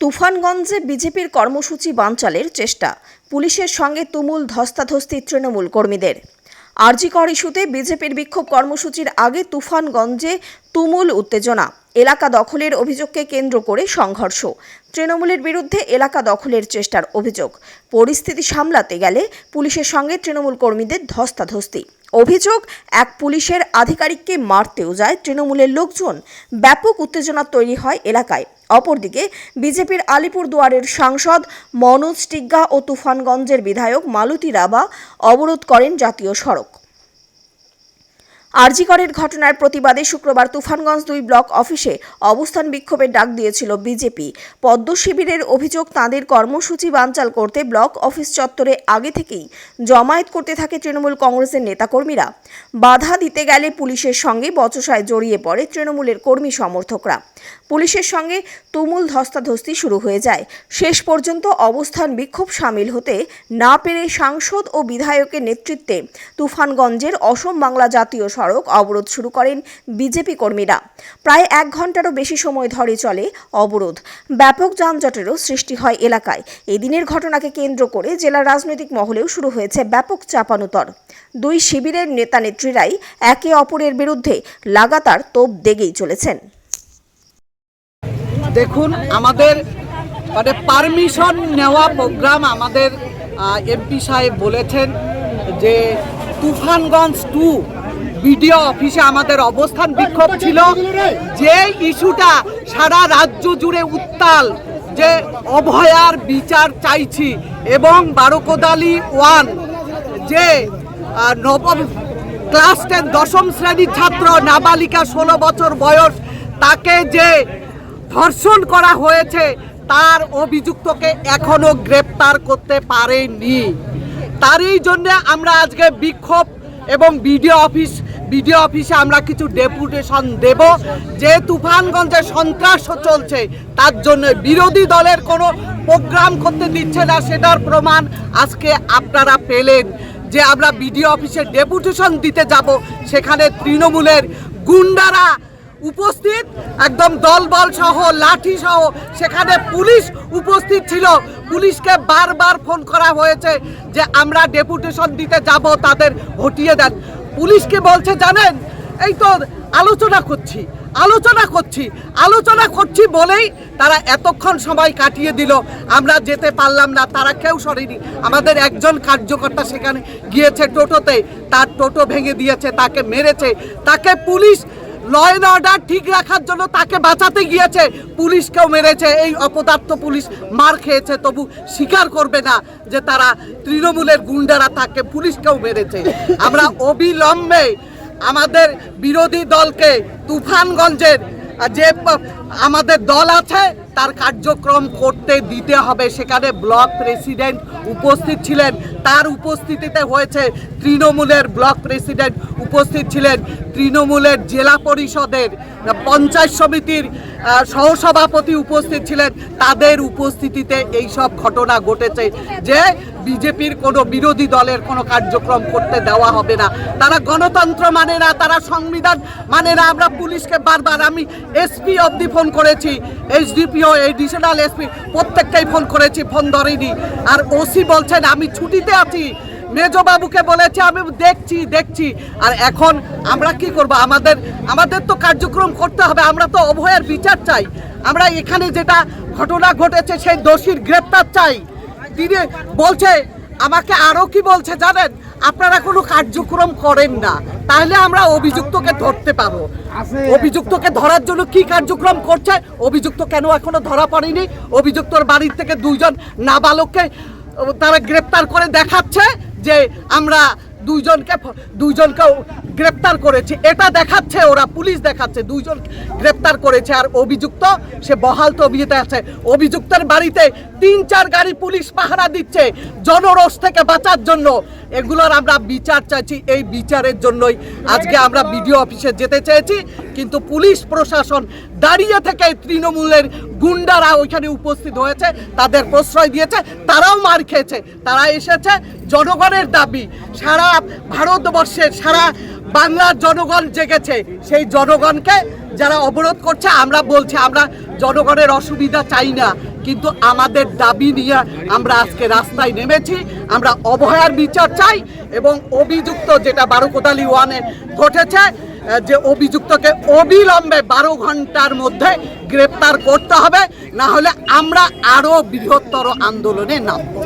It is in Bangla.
তুফানগঞ্জে বিজেপির কর্মসূচি বানচালের চেষ্টা। পুলিশের সঙ্গে তুমুল ধস্তাধস্তি তৃণমূল কর্মীদের। আরজিকর ইস্যুতে বিজেপির বিক্ষোভ কর্মসূচির আগে তুফানগঞ্জে তুমুল উত্তেজনা। এলাকা দখলের অভিযোগকে কেন্দ্র করে সংঘর্ষ। তৃণমূলের বিরুদ্ধে এলাকা দখলের চেষ্টার অভিযোগ। পরিস্থিতি সামলাতে গেলে পুলিশের সঙ্গে তৃণমূল কর্মীদের ধস্তাধস্তি। অভিযোগ, এক পুলিশের আধিকারিককে মারতেও যায় তৃণমূলের লোকজন। ব্যাপক উত্তেজনা তৈরি হয় এলাকায়। অপরদিকে, বিজেপির আলিপুরদুয়ারের সাংসদ মনোজ টিগ্গা ও তুফানগঞ্জের বিধায়ক মালতী রাবা অবরোধ করেন জাতীয় সড়ক। আরজিকরের ঘটনার প্রতিবাদে শুক্রবার তুফানগঞ্জ দুই ব্লক অফিসে অবস্থান বিক্ষোভের ডাক দিয়েছিল বিজেপি। পদ্ম শিবিরের অভিযোগ, তাঁদের কর্মসূচি বানচাল করতে ব্লক অফিস চত্বরে আগে থেকেই জমায়েত করতে থাকে তৃণমূল কংগ্রেসের নেতাকর্মীরা। বাধা দিতে গেলে পুলিশের সঙ্গে বচসায় জড়িয়ে পড়ে তৃণমূলের কর্মী সমর্থকরা। পুলিশের সঙ্গে তুমুল ধস্তাধস্তি শুরু হয়ে যায়। শেষ পর্যন্ত অবস্থান বিক্ষোভ সামিল হতে না পেরে সাংসদ ও বিধায়কের নেতৃত্বে তুফানগঞ্জের অসম বাংলা জাতীয় সড়ক অবরোধ শুরু করেন বিজেপি কর্মীরা। প্রায় এক ঘন্টারও বেশি সময় ধরে চলে অবরোধ। ব্যাপক যানজটেরও সৃষ্টি হয় এলাকায়। এদিনের ঘটনাকে কেন্দ্র করে জেলার রাজনৈতিক মহলেও শুরু হয়েছে ব্যাপক চাপানুতর। দুই শিবিরের নেতা নেত্রীরাই একে অপরের বিরুদ্ধে লাগাতার তোপ দেগেই চলেছেন। দেখুন, আমাদের মানে পারমিশন নেওয়া প্রোগ্রাম আমাদের এমপি সাহেব বলেছেন যে তুফানগঞ্জ টু বিডিও অফিসে আমাদের অবস্থান বিক্ষোভ ছিল। যে ইস্যুটা সারা রাজ্য জুড়ে উত্তাল, যে অভয়ার বিচার চাইছি এবং বারোকোদালি ওয়ান, যে নবম ক্লাস টেন, দশম শ্রেণির ছাত্র, নাবালিকা ষোলো বছর বয়স, তাকে যে ধর্ষণ করা হয়েছে, তার অভিযুক্তকে এখনও গ্রেপ্তার করতে পারেনি। তারই জন্য আমরা আজকে বিক্ষোভ এবং বিডিও অফিস বিডিও অফিসে আমরা কিছু ডেপুটেশন দেব। যে তুফানগঞ্জে সন্ত্রাস চলছে, তার জন্য বিরোধী দলের কোনো প্রোগ্রাম করতে দিচ্ছে না, সেটার প্রমাণ আজকে আপনারা পেলেন। যে আমরা বিডিও অফিসে ডেপুটেশন দিতে যাব, সেখানে তৃণমূলের গুন্ডারা উপস্থিত, একদম দলবল সহ, লাঠি সহ, সেখানে পুলিশ উপস্থিত ছিল। পুলিশকে বারবার ফোন করা হয়েছে যে আমরা ডেপুটেশন দিতে যাব, তাদের হটিয়ে দেন। পুলিশকে বলছে, জানেন, এই তো আলোচনা করছি আলোচনা করছি আলোচনা করছি বলেই তারা এতক্ষণ সময় কাটিয়ে দিল। আমরা যেতে পারলাম না, তারা কেউ সরেনি। আমাদের একজন কার্যকর্তা সেখানে গিয়েছে টোটোতে, তার টোটো ভেঙে দিয়েছে, তাকে মেরেছে, তাকে পুলিশ ল অ্যান্ড অর্ডার ঠিক রাখার জন্য তাকে বাঁচাতে গিয়েছে। পুলিশকেও মেরেছে। এই অপদার্থ পুলিশ মার খেয়েছে, তবু স্বীকার করবে না যে তারা তৃণমূলের গুন্ডারা তাকে পুলিশকেও মেরেছে। আমরা অবিলম্বে আমাদের বিরোধী দলকে তুফানগঞ্জের যে আমাদের দল আছে, তার কার্যক্রম করতে দিতে হবে। সেখানে ব্লক প্রেসিডেন্ট উপস্থিত ছিলেন। তার উপস্থিতিতে হয়েছে তৃণমূলের ব্লক প্রেসিডেন্ট উপস্থিত ছিলেন। তৃণমূলের জেলা পরিষদের পঞ্চায়েত সমিতির সহসভাপতি উপস্থিত ছিলেন। তাদের উপস্থিতিতে এই সব ঘটনা ঘটেছে যে বিজেপির কোনো বিরোধী দলের কোনো কার্যক্রম করতে দেওয়া হবে না। তারা গণতন্ত্র মানে না, তারা সংবিধান মানে না। আমরা পুলিশকে বারবার, আমি এসপি অবধি ফোন করেছি এইচডিপিও এডিশনাল এসপি প্রত্যেকটাই ফোন করেছি, ফোন ধরেনি। আর ওসি বলছেন, আমি ছুটিতে আছি। মেজবাবুকে বলেছে, আমি দেখছি দেখছি। আর এখন আমরা কি করব? আমাদের আমাদের তো কার্যক্রম করতে হবে, আমরা তো অভয়ের বিচার চাই। আমরা এখানে যেটা ঘটনা ঘটেছে, সেই দোষীর গ্রেপ্তার চাই। তিনি বলছে, আমাকে আরও কি বলছে জানেন? আপনারা কোনো কার্যক্রম করেন না তাহলে আমরা অভিযুক্তকে ধরতে পারব। অভিযুক্তকে ধরার জন্য কি কার্যক্রম করছে? অভিযুক্ত কেন এখনও ধরা পড়েনি? অভিযুক্তর বাড়ির থেকে দুইজন নাবালককে তারা গ্রেপ্তার করে দেখাচ্ছে যে আমরা দুইজনকে দুইজনকে গ্রেপ্তার করেছে। এটা দেখাচ্ছে ওরা পুলিশ দেখাচ্ছে দুইজন গ্রেপ্তার করেছে। আর অভিযুক্ত সে বহাল তো তবিয়েতে আছে। অভিযুক্তের বাড়িতে তিন চার গাড়ি পুলিশ পাহারা দিচ্ছে জনরোষ থেকে বাঁচার জন্য। এগুলোর আমরা বিচার চাইছি, এই বিচারের জন্যই। আজকে আমরা বিডিও অফিসে যেতে চেয়েছি, কিন্তু পুলিশ প্রশাসন দাঁড়িয়ে থেকে তৃণমূলের গুন্ডারা ওইখানে উপস্থিত হয়েছে, তাদের প্রশ্রয় দিয়েছে, তারাও মার খেয়েছে। তারা এসেছে জনগণের দাবি, সারা ভারতবর্ষের, সারা বাংলার জনগণ জেগেছে। সেই জনগণকে যারা অবরোধ করছে, আমরা বলছি, আমরা জনগণের অসুবিধা চাই না। কিন্তু আমাদের দাবি নিয়ে আমরা আজকে রাস্তায় নেমেছি, আমরা অবহেলার বিচার চাই এবং অভিযুক্ত যেটা বারো বারোকোটালি ওয়ানে ঘটেছে যে অভিযুক্তকে অবিলম্বে বারো ঘণ্টার মধ্যে গ্রেপ্তার করতে হবে, না হলে আমরা আরও বৃহত্তর আন্দোলনে নামবো।